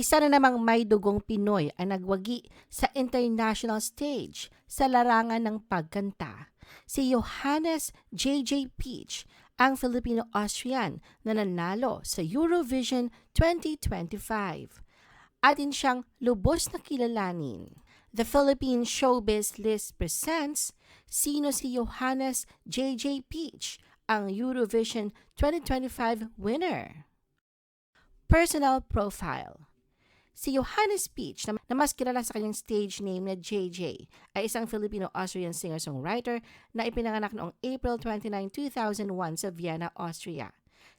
Isa na namang may dugong Pinoy ang nagwagi sa international stage sa larangan ng pagkanta. Si Johannes J.J. Peach, ang Filipino-Austrian na nanalo sa Eurovision 2025. Atin siyang lubos na kilalanin. The Philippine Showbiz List presents Sino si Johannes J.J. Peach, ang Eurovision 2025 winner? Personal Profile Si Johannes Peach, na na mas kilala sa kanyang stage name na JJ, ay isang Filipino-Austrian singer-songwriter na ipinanganak noong April 29, 2001 sa Vienna, Austria.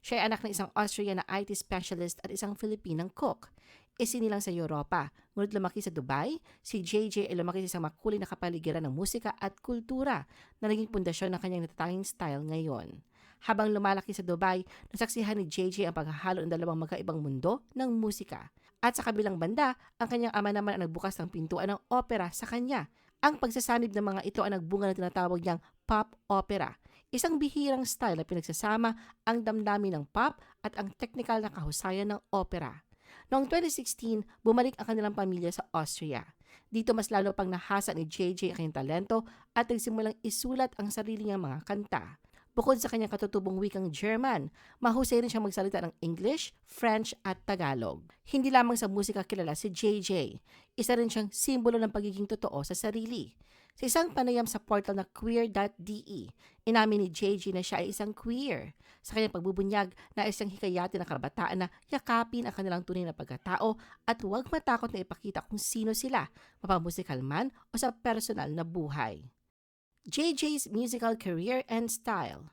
Siya ay anak ng isang Austrian na IT specialist at isang Filipinang cook. Isinilang sa Europa, ngunit lumaki sa Dubai, si JJ ay lumaki sa isang makulay na kapaligiran ng musika at kultura na naging pundasyon ng kanyang natatanging style ngayon. Habang lumalaki sa Dubai, nasaksihan ni JJ ang paghahalo ng dalawang magkaibang mundo ng musika. At sa kabilang banda, ang kanyang ama naman ang nagbukas ng pintuan ng opera sa kanya. Ang pagsasanib ng mga ito ang nagbunga ng tinatawag niyang pop opera. Isang bihirang style na pinagsasama ang damdamin ng pop at ang technical na kahusayan ng opera. Noong 2016, bumalik ang kanilang pamilya sa Austria. Dito mas lalo pang nahasa ni JJ ang kanyang talento at nagsimulang isulat ang sarili niyang mga kanta. Bukod sa kanyang katutubong wikang German, mahusay rin siyang magsalita ng English, French at Tagalog. Hindi lamang sa musika kilala si JJ, isa rin siyang simbolo ng pagiging totoo sa sarili. Sa isang panayam sa portal na queer.de, inamin ni JJ na siya ay isang queer. Sa kanyang pagbubunyag na isang hikayati ng karabataan na yakapin ang kanilang tunay na pagkatao at huwag matakot na ipakita kung sino sila, mapamusikal man o sa personal na buhay. JJ's musical career and style.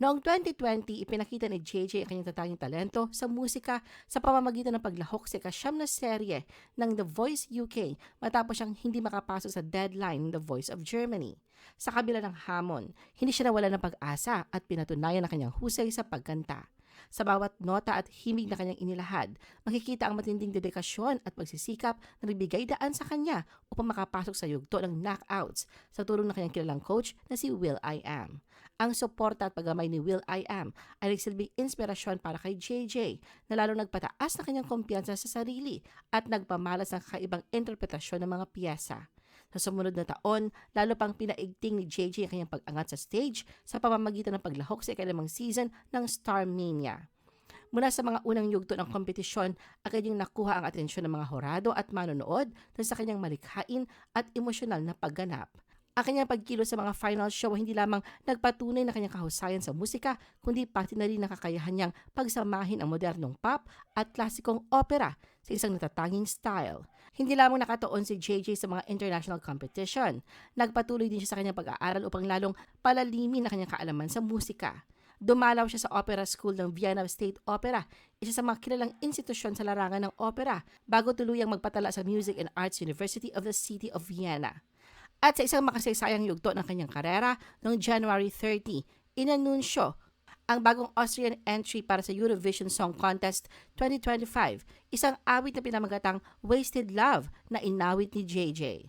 Noong 2020, ipinakita ni JJ ang kanyang tatanging talento sa musika sa pamamagitan ng paglahok sa ikasyam na serye ng The Voice UK matapos siyang hindi makapasok sa deadline The Voice of Germany. Sa kabila ng hamon, hindi siya nawala ng pag-asa at pinatunayan ang kanyang husay sa pagkanta. Sa bawat nota at himig na kanyang inilahad, makikita ang matinding dedikasyon at pagsisikap na nagbigay daan sa kanya upang makapasok sa yugto ng knockouts sa tulong ng kanyang kilalang coach na si Will I Am. Ang suporta at paggamay ni Will I Am ay nagsilbing inspirasyon para kay JJ na lalong nagpataas na kanyang kumpiyansa sa sarili at nagpamalas ng kakaibang interpretasyon ng mga piyesa. Sa sumunod na taon, lalo pang pinaigting ni JJ ang kanyang pag-angat sa stage sa pamamagitan ng paglahok sa ikalimang season ng Star Mania. Mula sa mga unang yugto ng kompetisyon, agad yung nakuha ang atensyon ng mga horado at manonood dahil sa kanyang malikhain at emosyonal na pagganap. Ang kanyang pagkilo sa mga final show hindi lamang nagpatunay na kanyang kahusayan sa musika, kundi pati na rin nakakayahan niyang pagsamahin ang modernong pop at klasikong opera sa isang natatanging style. Hindi lamang nakatoon si JJ sa mga international competition, nagpatuloy din siya sa kanyang pag-aaral upang lalong palalimin ang kanyang kaalaman sa musika. Dumalaw siya sa opera school ng Vienna State Opera, isa sa mga kilalang institusyon sa larangan ng opera, bago tuluyang magpatala sa Music and Arts University of the City of Vienna. At sa isang makasaysayang yugto ng kanyang karera, noong January 30, inanunsyo ang bagong Austrian entry para sa Eurovision Song Contest 2025, isang awit na pinamagatang Wasted Love na inawit ni JJ.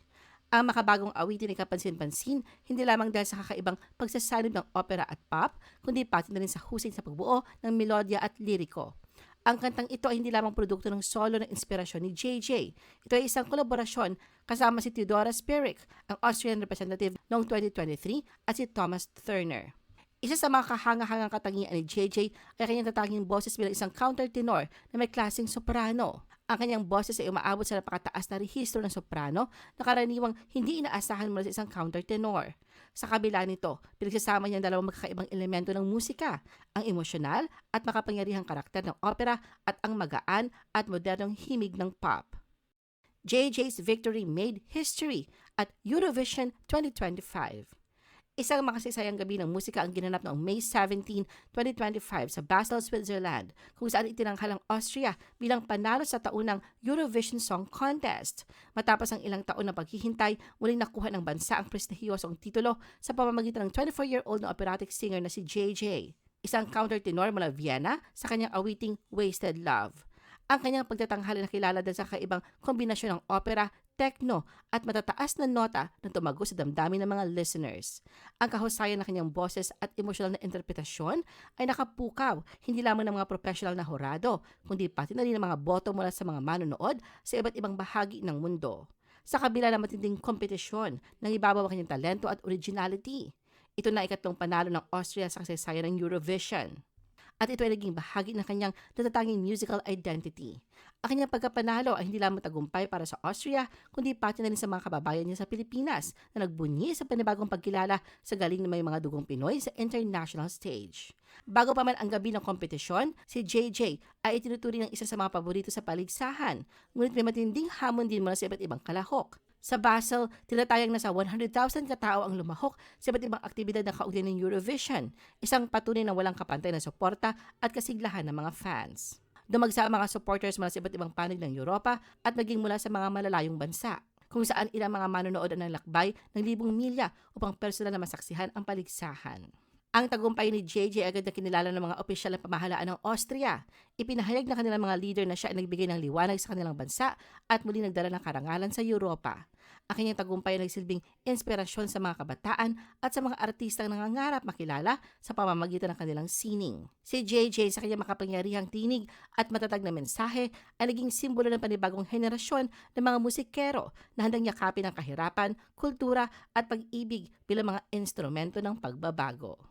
Ang makabagong awitin ay kapansin-pansin hindi lamang dahil sa kakaibang pagsasanib ng opera at pop, kundi pati na rin sa husay sa pagbuo ng melodya at liriko. Ang kantang ito ay hindi lamang produkto ng solo ng inspirasyon ni JJ. Ito ay isang kolaborasyon kasama si Theodora Spirik, ang Austrian representative noong 2023, at si Thomas Thurner. Isa sa mga kahanga-hangang katangian ni JJ ay kanyang tatanging boses bilang isang countertenor na may klaseng soprano. Ang kanyang boses ay umaabot sa napakataas na rehistro ng soprano na karaniwang hindi inaasahan mula sa isang countertenor. Sa kabila nito, pinagsasama niya ang dalawang magkakaibang elemento ng musika, ang emosyonal at makapangyarihang karakter ng opera at ang magaan at modernong himig ng pop. JJ's victory made history at Eurovision 2025. Isang makasaysayang gabi ng musika ang ginanap noong May 17, 2025 sa Basel, Switzerland, kung saan itinanghal ang Austria bilang panalo sa taunang Eurovision Song Contest. Matapos ang ilang taon na paghihintay, muling nakuha ng bansa ang prestihiyosong titulo sa pamamagitan ng 24-year-old na operatic singer na si JJ, isang countertenor mula Vienna sa kanyang awiting Wasted Love. Ang kanyang pagtatanghali na kilala dahil sa kaibang kombinasyon ng opera, techno at matataas na nota na tumago sa damdamin ng mga listeners. Ang kahusayan ng kanyang boses at emosyonal na interpretasyon ay nakapukaw hindi lamang ng mga professional na horado, kundi pati na rin ng mga boto mula sa mga manonood sa iba't ibang bahagi ng mundo. Sa kabila ng matinding kompetisyon, nangibabaw ang kanyang talento at originality. Ito na ikatlong panalo ng Austria sa kasaysayan ng Eurovision at ito ay naging bahagi ng kanyang natatanging musical identity. Ang kanyang pagkapanalo ay hindi lamang tagumpay para sa Austria, kundi pati na rin sa mga kababayan niya sa Pilipinas na nagbunyi sa panibagong pagkilala sa galing ng may mga dugong Pinoy sa international stage. Bago pa man ang gabi ng kompetisyon, si JJ ay itinuturing ng isa sa mga paborito sa paligsahan, ngunit may matinding hamon din mula sa iba't ibang kalahok. Sa Basel, tinatayang nasa 100,000 katao ang lumahok sa iba't ibang aktibidad na kaugnay ng Eurovision, isang patunay na walang kapantay na suporta at kasiglahan ng mga fans. Dumagsa ang mga supporters mula sa iba't ibang panig ng Europa at naging mula sa mga malalayong bansa, kung saan ilang mga manonood ang lakbay ng libong milya upang personal na masaksihan ang paligsahan. Ang tagumpay ni JJ agad na kinilala ng mga opisyal ng pamahalaan ng Austria. Ipinahayag ng kanilang mga leader na siya ay nagbigay ng liwanag sa kanilang bansa at muli nagdala ng karangalan sa Europa. Ang kanyang tagumpay ay nagsilbing inspirasyon sa mga kabataan at sa mga artistang nangangarap makilala sa pamamagitan ng kanilang sining. Si JJ sa kanyang makapangyarihang tinig at matatag na mensahe ay naging simbolo ng panibagong henerasyon ng mga musikero na handang yakapin ang kahirapan, kultura at pag-ibig bilang mga instrumento ng pagbabago.